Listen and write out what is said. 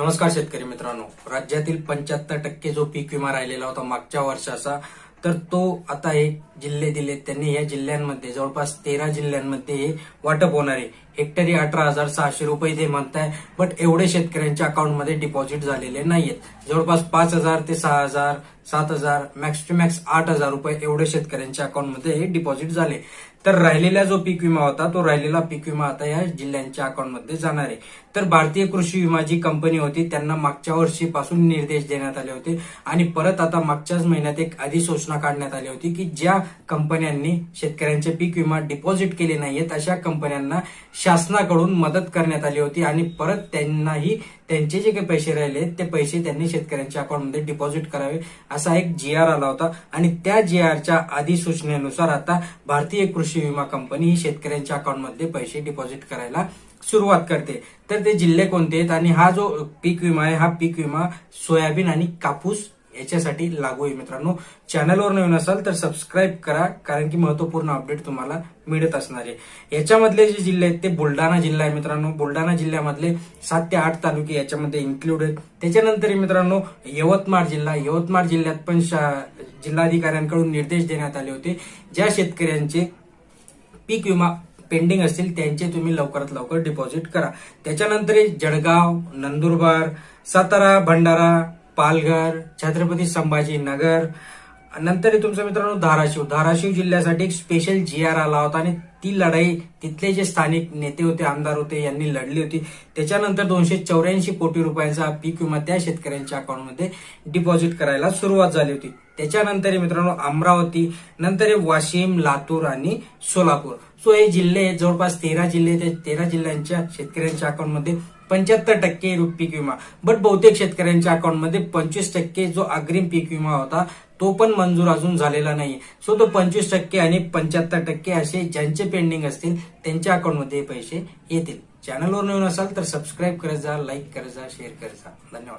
नमस्कार शेतकरी मित्रांनो. राज्यातील पंच्याहत्तर टक्के जो पीक विमा राहिलेला होता मागच्या वर्षाचा तर तो आता हे जिल्हे दिले त्यांनी या जिल्ह्यांमध्ये जवळपास तेरा जिल्ह्यांमध्ये हे वाटप होणार आहे. हेक्टरी अठरा हजार सहाशे रुपये ते म्हणताय. बट एवढे शेतकऱ्यांच्या अकाउंटमध्ये डिपॉझिट झालेले नाहीयेत. जवळपास पाच हजार ते सहा हजार सात हजार मॅक्स टू मॅक्स आठ हजार रुपये एवढे शेतकऱ्यांच्या अकाउंटमध्ये हे डिपॉझिट झाले. तर राहिलेला जो पीक विमा होता तो राहिलेला पीक विमा आता या जिल्ह्यांच्या अकाउंटमध्ये जाणार आहे. तर भारतीय कृषी विमा जी कंपनी होती त्यांना मागच्या वर्षीपासून निर्देश देण्यात आले होते. आणि परत आता मागच्याच महिन्यात एक अधिसूचना काढण्यात आली होती की ज्या कंपन्यांनी शेतकऱ्यांचे पीक विमा डिपॉझिट केले नाहीयेत अशा कंपन्यांना शासनाकडून मदत करण्यात आली होती आणि परत त्यांनाही त्यांचे जे काही पैसे राहिले ते पैसे त्यांनी शेतकऱ्यांच्या अकाउंटमध्ये डिपॉझिट करावे असा एक जी आर आला होता. आणि त्या जी आरच्या अधिसूचनेनुसार आता भारतीय कृषी विमा कंपनी ही शेतकऱ्यांच्या अकाउंटमध्ये पैसे डिपॉझिट करायला सुरुवात करते. तर ते जिल्हे कोणते आहेत? आणि हा जो पीक विमा आहे हा पीक विमा सोयाबीन आणि कापूस याच्यासाठी लागू आहे मित्रांनो. चॅनलवर नवीन असाल तर सबस्क्राईब करा कारण की महत्त्वपूर्ण अपडेट तुम्हाला मिळत असणार आहे. याच्यामधले जे जिल्हे आहेत ते बुलढाणा जिल्हा आहे मित्रांनो. बुलढाणा जिल्ह्यामधले सात ते आठ तालुके याच्यामध्ये इन्क्लूड आहेत. त्याच्यानंतर मित्रांनो यवतमाळ जिल्हा. यवतमाळ जिल्ह्यात पण शा- जिल्हाधिकाऱ्यांकडून निर्देश देण्यात आले होते. ज्या शेतकऱ्यांचे पीक विमा पेंडिंग असतील त्यांचे तुम्ही लवकरात लवकर डिपॉझिट करा. त्याच्यानंतर जळगाव नंदुरबार सातारा भंडारा पालघर छत्रपती संभाजीनगर नंतर तुमचं मित्रांनो धाराशिव. धाराशिव जिल्ह्यासाठी एक स्पेशल जी आर आला होता आणि ती लढाई तिथले जे स्थानिक नेते होते आमदार होते यांनी लढली होती. त्याच्यानंतर दोनशे चौऱ्याऐंशी कोटी रुपयांचा पीक विमा त्या शेतकऱ्यांच्या अकाउंटमध्ये डिपॉझिट करायला सुरुवात झाली होती. त्याच्यानंतर मित्रांनो अमरावती नंतर वाशिम लातूर आणि सोलापूर. सो हे जिल्हे जवळपास तेरा जिल्हे ते तेरा जिल्ह्यांच्या शेतकऱ्यांच्या अकाउंटमध्ये पंच्याहत्तर टक्के पीक विमा. बट बहुतेक शेतकऱ्यांच्या अकाउंटमध्ये पंचवीस टक्के जो अग्रिम पीक विमा होता तो पण मंजूर अजून झालेला नाही सो तो पंचवीस टक्के आणि पंच्याहत्तर टक्के असे ज्यांचे पेंडिंग असतील त्यांच्या अकाउंटमध्ये पैसे येतील. चॅनलवर नवीन असाल तर सबस्क्राईब करत जा लाईक करत जा शेअर करत जा. धन्यवाद.